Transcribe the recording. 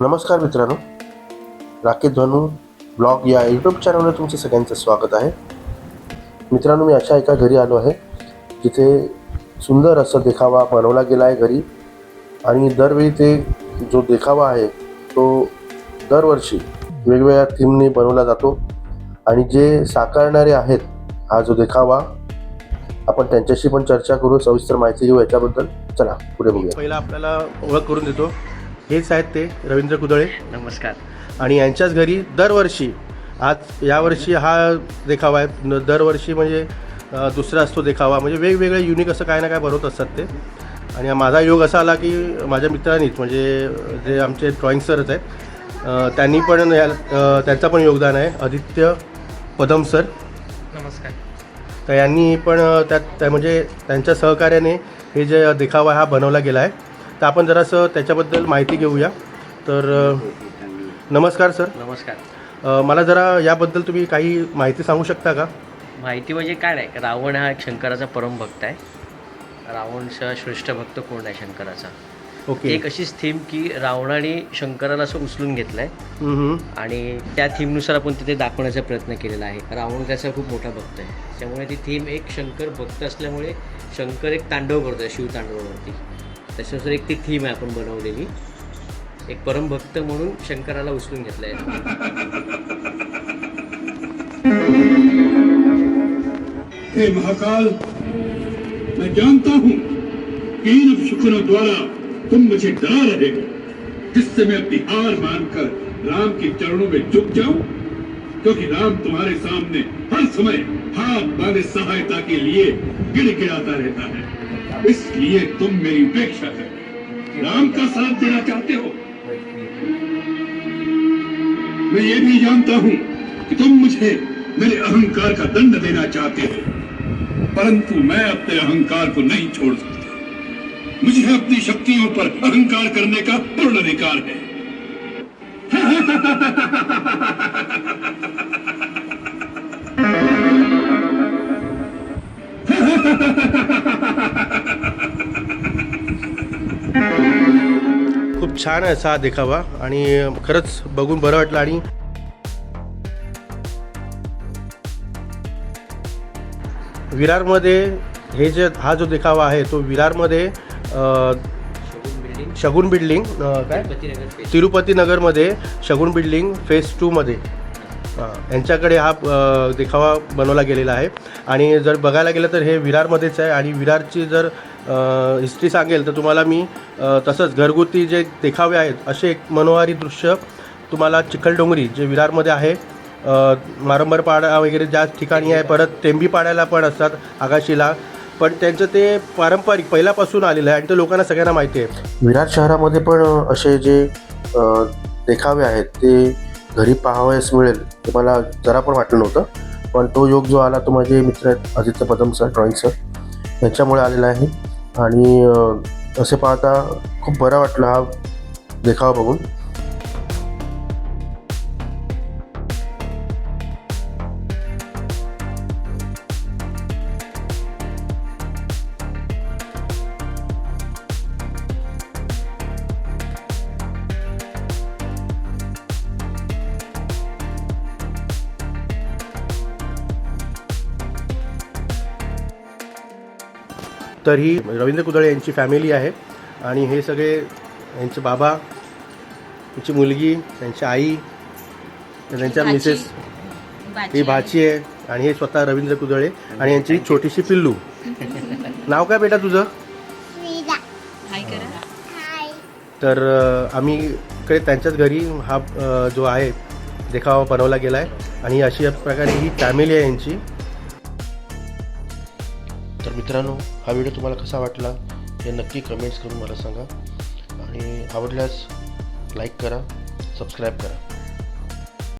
नमस्कार मित्रांनो. राकेश धनु ब्लॉग या यूट्यूब चॅनलवर तुमचं सगळ्यांचं स्वागत आहे. मित्रांनो मी अशा एका घरी आलो आहे जिथे सुंदर असं देखावा बनवला गेला आहे घरी. आणि दरवेळी ते जो देखावा आहे तो दरवर्षी वेगवेगळ्या थीमने बनवला जातो. आणि जे साकारणारे आहेत हा जो देखावा आपण त्यांच्याशी पण चर्चा करू. सविस्तर माहिती घेऊ याच्याबद्दल. चला पुढे बघूया. पहिला आपल्याला ओळख करून देतो. हेच आहेत ते रवींद्र कुदळे. नमस्कार. आणि यांच्याच घरी दरवर्षी आज यावर्षी हा देखावा आहे. दरवर्षी म्हणजे दुसरा असतो देखावा. म्हणजे वेगवेगळे युनिक असं काय ना काय बनवत असतात ते. आणि माझा योग असा आला की माझ्या मित्रांनीच म्हणजे जे आमचे ड्रॉइंग सरच आहेत त्यांनी पण या त्यांचं पण योगदान आहे. आदित्य पदम सर. नमस्कार. तर यांनी पण त्यात त्या म्हणजे त्यांच्या सहकार्याने हे जे देखावा हा बनवला गेला आहे. तर आपण जरासं त्याच्याबद्दल माहिती घेऊया. तर नमस्कार सर. नमस्कार. अ, मला जरा याबद्दल तुम्ही काही माहिती सांगू शकता का? माहिती म्हणजे काय नाही रावण हा एक शंकराचा परमभक्त आहे. रावणचा श्रेष्ठ भक्त कोण आहे शंकराचा? ओके. एक अशीच थीम की रावणाने शंकराला असं उचलून घेतलं आहे हम्म, हम्म. आणि त्या थीमनुसार आपण तिथे दाखवण्याचा प्रयत्न केलेला आहे. रावण त्याचा खूप मोठा भक्त आहे. त्यामुळे ती थीम एक शंकर भक्त असल्यामुळे शंकर एक तांडव करतो आहे शिवतांडवावरती त्याच्यानुसार एक ती थीम आहे आपण बनवलेली. एक परमभक्त म्हणून शंकराला उचलून घेतलं आहे हे महाकाल, मैं जानता हूँ कि इन शुक्रों द्वारा तुम मुझे डरा रहे हो, जिससे मैं अपनी हार मानकर राम के चरणों में झुक जाऊँ, क्योंकि राम तुम्हारे सामने हर समय हाथ माने सहायता के लिए गिड़गिड़ाता रहता है। इसलिए तुम मेरी उपेक्षा कर राम का साथ देना चाहते हो? मैं ये भी जानता हूँ कि तुम मुझे मेरे अहंकार का दंड देना चाहते हो, परंतु मैं अपने अहंकार को नहीं छोड़ सकता। मुझे अपनी शक्तियों पर अहंकार करने का पूर्ण अधिकार है। खूप छान आहे असा देखावा. आणि खरंच बघून बरं वाटलं. आणि विरारमध्ये हे जे हा जो देखावा आहे तो विरारमध्ये शगुन बिल्डिंग काय? फेस तिरुपती नगरमध्ये शगुन बिल्डिंग फेज टूमध्ये यांच्याकडे हा देखावा बनवला गेलेला आहे. आणि जर बघायला गेलं तर हे विरारमध्येच आहे आणि विरारची जर हिस्ट्री सांगेल तर तुम्हाला मी तसंच घरगुती जे देखावे आहेत असे एक मनोहारी दृश्य तुम्हाला चिखलडोंगरी जे विरारमध्ये आहे मारंबरपाडा वगैरे ज्या ठिकाणी आहे परत टेंबीपाड्याला पण असतात आगाशीला. पण त्यांचं ते पारंपरिक पहिल्यापासून आलेलं आहे आणि ते लोकांना सगळ्यांना माहिती आहे. विरार शहरामध्ये पण असे जे देखावे आहेत ते घरी पाहावयास मिळेल ते मला जरा पण वाटलं नव्हतं. पण तो योग जो आला तो माझे मित्र आहेत Aditya Padam sir drawing sir यांच्यामुळे आलेला आहे. आणि असे पाहता खूप बरं वाटलं हा देखावा बघून. तर ही रवींद्र कुदळे यांची फॅमिली आहे. आणि हे सगळे यांचे बाबा यांची मुलगी त्यांची आई त्यांच्या. मिसेस ही भाची आहे. आणि हे स्वतः रवींद्र कुदळे आणि यांची छोटीशी पिल्लू. नाव काय बेटा तुझं? हाय करा. तर आम्ही इकडे त्यांच्याच घरी हा जो आहे देखावा बनवला गेला आहे आणि अशी प्रकारे ही फॅमिली आहे यांची. तर मित्रांनो हा व्हिडिओ तुम्हाला कसा वाटला हे नक्की कमेंट्स करून मला सांगा. आणि आवडल्यास लाईक करा सबस्क्राईब करा.